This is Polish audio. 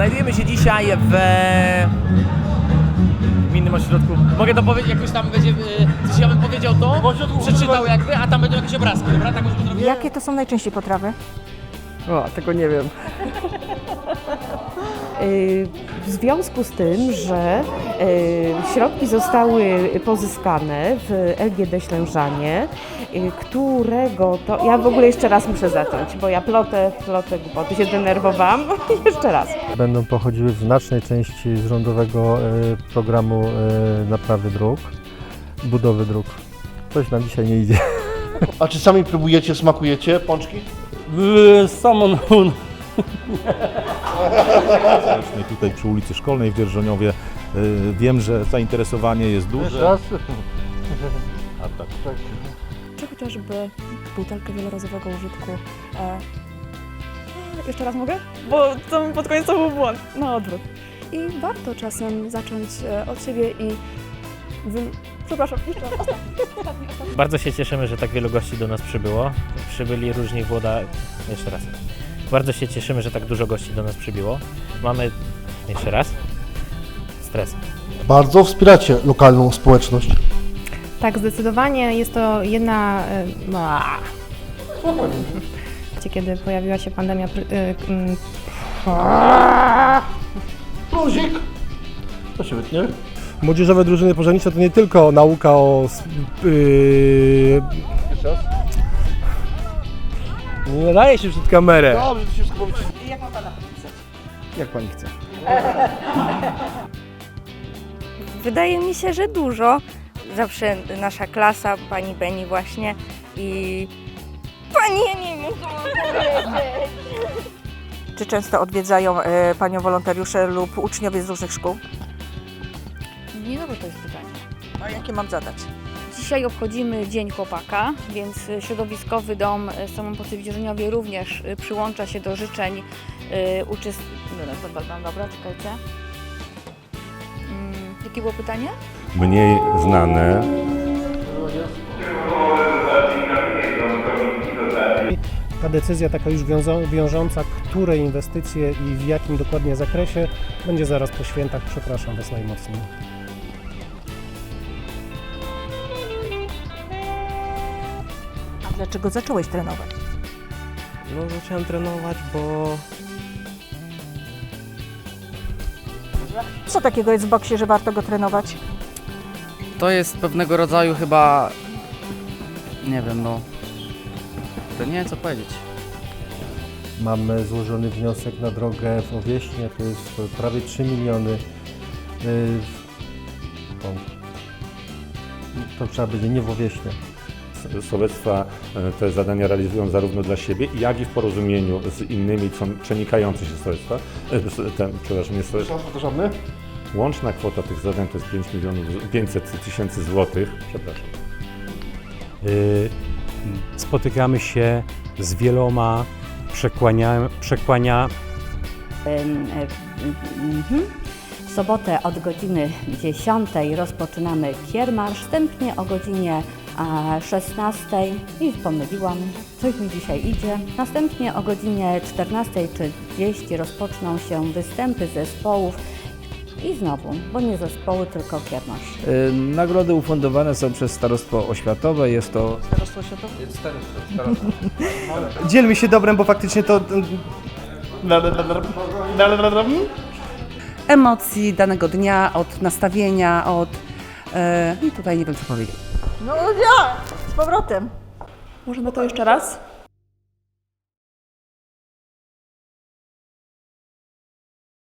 Znajdujemy się dzisiaj w gminnym ośrodku. Mogę to powiedzieć, jakoś tam będzie, y, coś ja bym powiedział to, przeczytał jakby, a tam będą jakieś obrazki, dobra? Tak zrobić? Jakie to są najczęściej potrawy? O, tego nie wiem. Y, W związku z tym, że y, środki zostały pozyskane w LGD Ślężanie, y, którego to... Ja w ogóle jeszcze raz muszę zacząć, bo ja plotę, plotę głupoty się denerwowałam. jeszcze raz. Będą pochodziły w znacznej części z rządowego programu naprawy dróg, budowy dróg. Coś nam dzisiaj nie idzie. A czy sami próbujecie, smakujecie pączki? Samon społecznej tutaj przy ulicy Szkolnej w Wierżoniowie. Y, Wiem, że zainteresowanie jest duże. Raz. A tak. czy chociażby butelkę wielorazowego użytku. E, jeszcze raz mogę? Bo to pod koniec to był błąd. Na odwrót. I warto czasem zacząć e, od siebie i... Wy... Przepraszam, jeszcze raz. Ostatni, ostatni, ostatni. Bardzo się cieszymy, że tak wielu gości do nas przybyło. Przybyli różni włoda... Jeszcze raz. Bardzo się cieszymy, że tak dużo gości do nas przybyło. Mamy... Jeszcze raz. Stres. Bardzo wspieracie lokalną społeczność. Tak, zdecydowanie jest to jedna. e, No, kiedy pojawiła się pandemia. pr- mm, Luzik! To się wytnie. Młodzieżowe drużyny pożarnicze to nie tylko nauka o... Yy... Nie nadaje się przed kamerę. Dobrze, to się wszystko powiedz. Jak pani chce. Wydaje mi się, że dużo. Zawsze nasza klasa, pani Beni właśnie i... Pani, ja nie wiem, co mam powiedzieć. Czy często odwiedzają e, Panią wolontariusze lub uczniowie z różnych szkół? No, to jest pytanie. A jakie mam zadać? Dzisiaj obchodzimy Dzień Chłopaka, więc y, środowiskowy dom Samopocy w również y, przyłącza się do życzeń y, uczest... Dobra, dobra, dobra, czekajcie. Mm, jakie było pytanie? Mniej znane. Ta decyzja taka już wiąza- wiążąca, które inwestycje i w jakim dokładnie zakresie, będzie zaraz po świętach. Przepraszam Was najmocniej. Dlaczego zacząłeś trenować? No zacząłem trenować, bo Co takiego jest w boksie, że warto go trenować? to jest pewnego rodzaju chyba... Nie wiem, no... To nie wiem co powiedzieć. Mamy złożony wniosek na drogę w Owieśnie, to jest prawie 3 miliony. O. To trzeba będzie nie w Owieśnie. Sołectwa e, te zadania realizują zarówno dla siebie, jak i w porozumieniu z innymi co- przenikające się sołectwa. E, Ten, przepraszam, nie sołectwa. Łączna kwota tych zadań to jest 5 milionów, 500 tysięcy złotych. Przepraszam. Y, spotykamy się z wieloma przekłania, przekłania W sobotę od godziny 10 rozpoczynamy kiermarsz, wstępnie o godzinie e, 16 i pomyliłam, coś mi dzisiaj idzie. Następnie o godzinie 14.30 rozpoczną się występy zespołów i znowu, bo nie zespoły, tylko kiermarsz. Nagrody ufundowane są przez Starostwo Oświatowe. Jest to Dzielmy się dobrem, bo faktycznie to... Emocji danego dnia, od nastawienia, od... i tutaj nie wiem co powiedzieć. No ja! Z powrotem. Możemy to jeszcze raz?